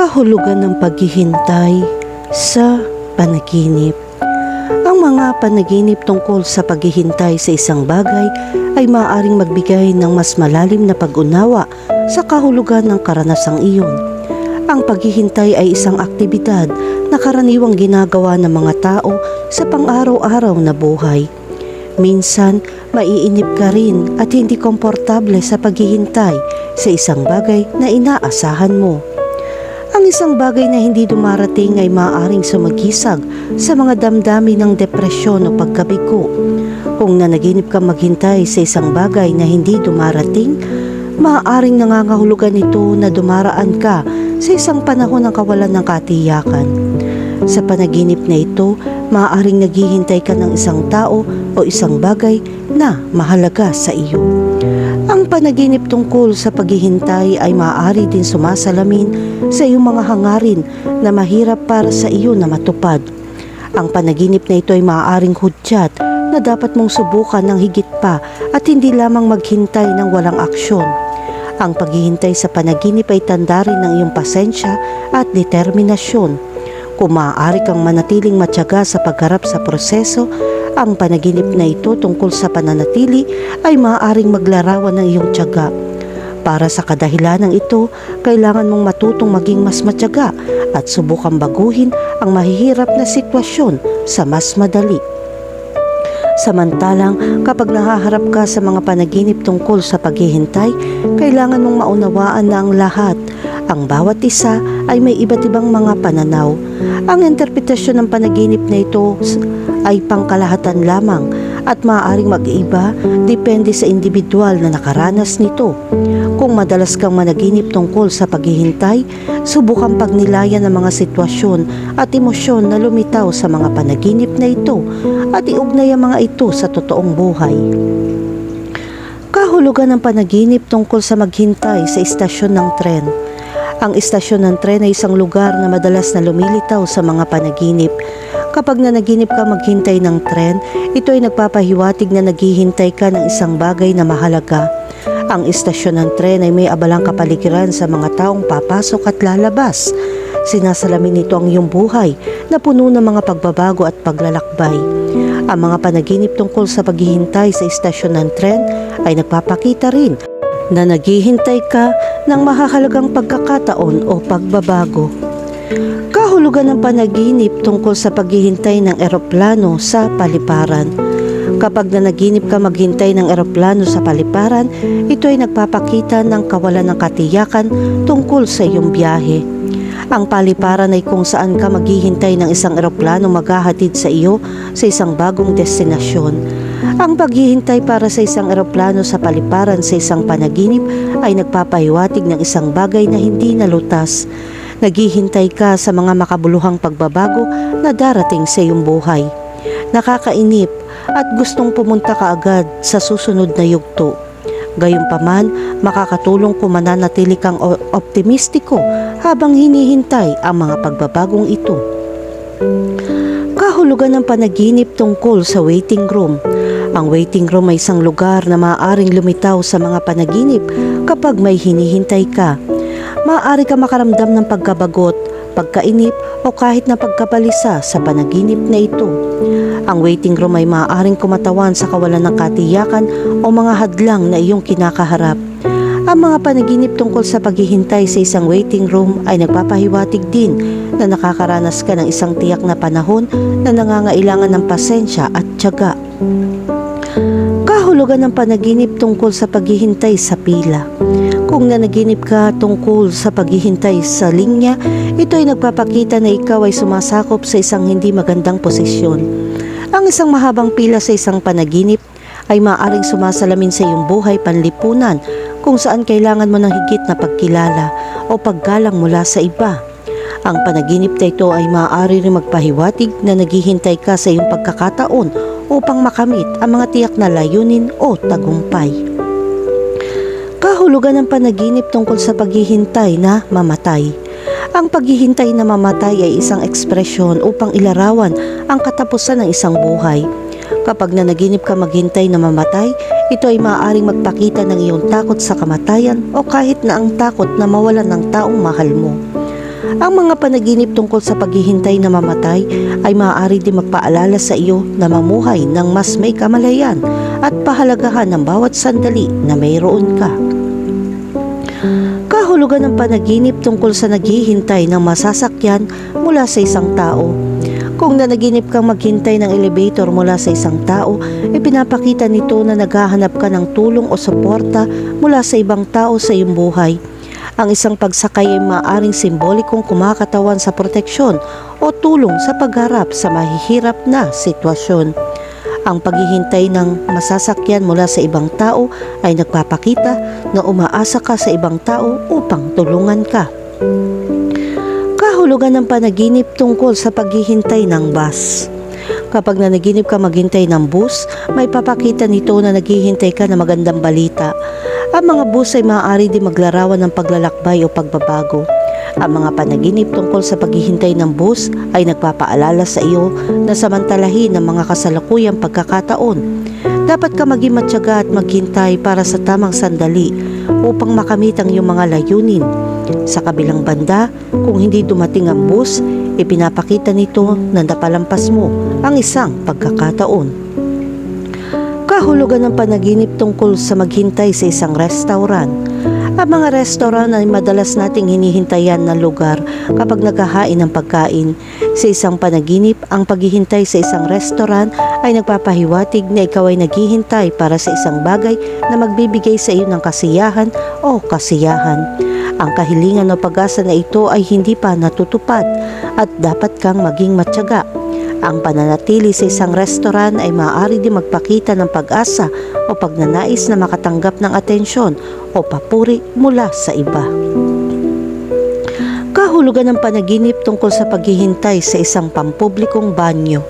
kahulugan ng paghihintay sa panaginip. Ang mga panaginip tungkol sa paghihintay sa isang bagay ay maaaring magbigay ng mas malalim na pag-unawa sa kahulugan ng karanasang iyon. Ang paghihintay ay isang aktibidad na karaniwang ginagawa ng mga tao sa pang-araw-araw na buhay. Minsan, maiinip ka rin at hindi komportable sa paghihintay sa isang bagay na inaasahan mo. Ang isang bagay na hindi dumarating ay maaaring sumagisag sa mga damdamin ng depresyon o pagkabigo. Kung nanaginip ka maghintay sa isang bagay na hindi dumarating, maaaring nangangahulugan ito na dumaraan ka sa isang panahon ng kawalan ng katiyakan. Sa panaginip na ito, maaaring naghihintay ka ng isang tao o isang bagay na mahalaga sa iyo. Ang panaginip tungkol sa paghihintay ay maaari din sumasalamin sa iyong mga hangarin na mahirap para sa iyo na matupad. Ang panaginip na ito ay maaaring hudyat na dapat mong subukan ng higit pa at hindi lamang maghintay ng walang aksyon. Ang paghihintay sa panaginip ay tanda rin ng iyong pasensya at determinasyon. Kung maaari kang manatiling matyaga sa pagharap sa proseso, ang panaginip na ito tungkol sa pananatili ay maaaring maglarawan ng iyong tiyaga. Para sa kadahilanang ito, kailangan mong matutong maging mas matyaga at subukang baguhin ang mahihirap na sitwasyon sa mas madali. Samantalang kapag nahaharap ka sa mga panaginip tungkol sa paghihintay, kailangan mong maunawaan na ang lahat, ang bawat isa ay may iba't ibang mga pananaw. Ang interpretasyon ng panaginip na ito ay pangkalahatan lamang at maaaring mag-iba depende sa individual na nakaranas nito. Kung madalas kang managinip tungkol sa paghihintay, subukan pagnilayan ng mga sitwasyon at emosyon na lumitaw sa mga panaginip na ito at iugnay ang mga ito sa totoong buhay. Kahulugan ng panaginip tungkol sa maghintay sa istasyon ng tren. Ang istasyon ng tren ay isang lugar na madalas na lumilitaw sa mga panaginip. Kapag nanaginip ka maghintay ng tren, ito ay nagpapahiwatig na naghihintay ka ng isang bagay na mahalaga. Ang istasyon ng tren ay may abalang kapaligiran sa mga taong papasok at lalabas. Sinasalamin nito ang iyong buhay na puno ng mga pagbabago at paglalakbay. Ang mga panaginip tungkol sa paghihintay sa istasyon ng tren ay nagpapakita rin na naghihintay ka ng mahahalagang pagkakataon o pagbabago. Kahulugan ng panaginip tungkol sa paghihintay ng eroplano sa paliparan. Kapag nanaginip ka maghintay ng eroplano sa paliparan, ito ay nagpapakita ng kawalan ng katiyakan tungkol sa iyong biyahe. Ang paliparan ay kung saan ka maghihintay ng isang eroplano maghahatid sa iyo sa isang bagong destinasyon. Ang paghihintay para sa isang eroplano sa paliparan sa isang panaginip ay nagpapahiwatig ng isang bagay na hindi nalutas. Naghihintay ka sa mga makabuluhang pagbabago na darating sa iyong buhay. Nakakainip at gustong pumunta ka agad sa susunod na yugto. Gayunpaman, makakatulong kung mananatili kang optimistiko habang hinihintay ang mga pagbabagong ito. Kahulugan ng panaginip tungkol sa waiting room. Ang waiting room ay isang lugar na maaaring lumitaw sa mga panaginip kapag may hinihintay ka. Maaari ka makaramdam ng pagkabagot, pagkainip o kahit na pagkabalisa sa panaginip na ito. Ang waiting room ay maaaring kumatawan sa kawalan ng katiyakan o mga hadlang na iyong kinakaharap. Ang mga panaginip tungkol sa paghihintay sa isang waiting room ay nagpapahiwatig din na nakakaranas ka ng isang tiyak na panahon na nangangailangan ng pasensya at tiyaga. Kahulugan ng panaginip tungkol sa paghihintay sa pila. Kung nanaginip ka tungkol sa paghihintay sa linya, ito ay nagpapakita na ikaw ay sumasakop sa isang hindi magandang posisyon. Ang isang mahabang pila sa isang panaginip ay maaaring sumasalamin sa iyong buhay panlipunan kung saan kailangan mo ng higit na pagkilala o paggalang mula sa iba. Ang panaginip na ito ay maaari rin magpahiwatig na naghihintay ka sa iyong pagkakataon upang makamit ang mga tiyak na layunin o tagumpay. Kahulugan ng panaginip tungkol sa paghihintay na mamatay. Ang paghihintay na mamatay ay isang ekspresyon upang ilarawan ang katapusan ng isang buhay. Kapag nanaginip ka maghintay na mamatay, ito ay maaaring magpakita ng iyong takot sa kamatayan o kahit na ang takot na mawalan ng taong mahal mo. Ang mga panaginip tungkol sa paghihintay na mamatay ay maaari din magpaalala sa iyo na mamuhay ng mas may kamalayan at pahalagahan ng bawat sandali na mayroon ka. Kahulugan ng panaginip tungkol sa naghihintay ng masasakyan mula sa isang tao. Kung nanaginip kang maghintay ng elevator mula sa isang tao, ipinapakita nito na naghahanap ka ng tulong o suporta mula sa ibang tao sa iyong buhay. Ang isang pagsakay ay maaaring simbolikong kumakatawan sa proteksyon o tulong sa pagharap sa mahihirap na sitwasyon. Ang paghihintay ng masasakyan mula sa ibang tao ay nagpapakita na umaasa ka sa ibang tao upang tulungan ka. Kahulugan ng panaginip tungkol sa paghihintay ng bus. Kapag nanaginip ka maghintay ng bus, may papakita nito na naghihintay ka ng magandang balita. Ang mga bus ay maaari din maglarawan ng paglalakbay o pagbabago. Ang mga panaginip tungkol sa paghihintay ng bus ay nagpapaalala sa iyo na samantalahin ng mga kasalukuyang pagkakataon. Dapat ka maging matyaga at maghintay para sa tamang sandali upang makamit ang iyong mga layunin. Sa kabilang banda, kung hindi dumating ang bus, ipinapakita nito na napalampas mo ang isang pagkakataon. Kahulugan ng panaginip tungkol sa maghintay sa isang restaurant. Ang mga restaurant ay madalas nating hinihintayan na lugar kapag naghahain ng pagkain. Sa isang panaginip, ang paghihintay sa isang restaurant ay nagpapahiwatig na ikaw ay naghihintay para sa isang bagay na magbibigay sa iyo ng kasiyahan o kasiyahan. Ang kahilingan o pag-asa na ito ay hindi pa natutupad at dapat kang maging matyaga. Ang pananatili sa isang restaurant ay maaari din magpakita ng pag-asa o pagnanais na makatanggap ng atensyon o papuri mula sa iba. Kahulugan ng panaginip tungkol sa paghihintay sa isang pampublikong banyo.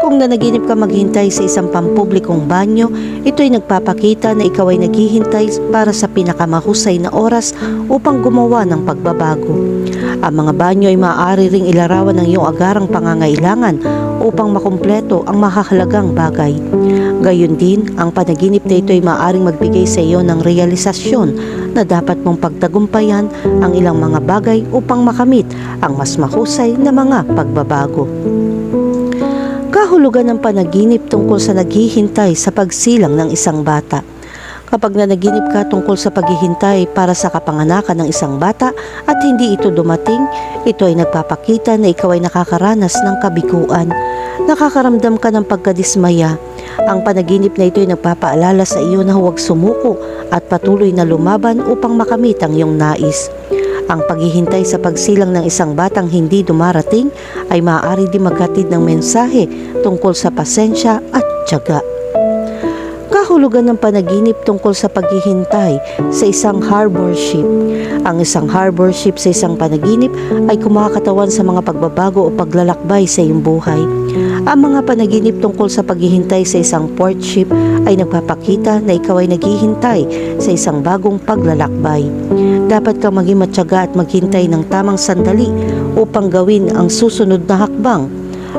Kung nanaginip ka maghintay sa isang pampublikong banyo, ito ay nagpapakita na ikaw ay naghihintay para sa pinakamahusay na oras upang gumawa ng pagbabago. Ang mga banyo ay maaari ring ilarawan ng iyong agarang pangangailangan upang makumpleto ang mahahalagang bagay. Gayon din, ang panaginip na ito ay maaaring magbigay sa iyo ng realisasyon na dapat mong pagtagumpayan ang ilang mga bagay upang makamit ang mas mahusay na mga pagbabago. Kahulugan ng panaginip tungkol sa naghihintay sa pagsilang ng isang bata. Kapag nanaginip ka tungkol sa paghihintay para sa kapanganakan ng isang bata at hindi ito dumating, ito ay nagpapakita na ikaw ay nakakaranas ng kabiguan. Nakakaramdam ka ng pagkadismaya. Ang panaginip na ito ay nagpapaalala sa iyo na huwag sumuko at patuloy na lumaban upang makamit ang iyong nais. Ang paghihintay sa pagsilang ng isang batang hindi dumarating ay maaari din maghatid ng mensahe tungkol sa pasensya at tiyaga. Kahulugan ng panaginip tungkol sa paghihintay sa isang harbor ship. Ang isang harbor ship sa isang panaginip ay kumakatawan sa mga pagbabago o paglalakbay sa iyong buhay. Ang mga panaginip tungkol sa paghihintay sa isang port ship ay nagpapakita na ikaw ay naghihintay sa isang bagong paglalakbay. Dapat kang maging matyaga at maghintay ng tamang sandali upang gawin ang susunod na hakbang.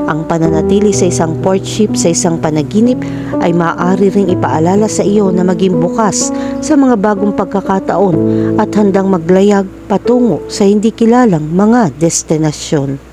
Ang pananatili sa isang port ship sa isang panaginip ay maaari ring ipaalala sa iyo na maging bukas sa mga bagong pagkakataon at handang maglayag patungo sa hindi kilalang mga destinasyon.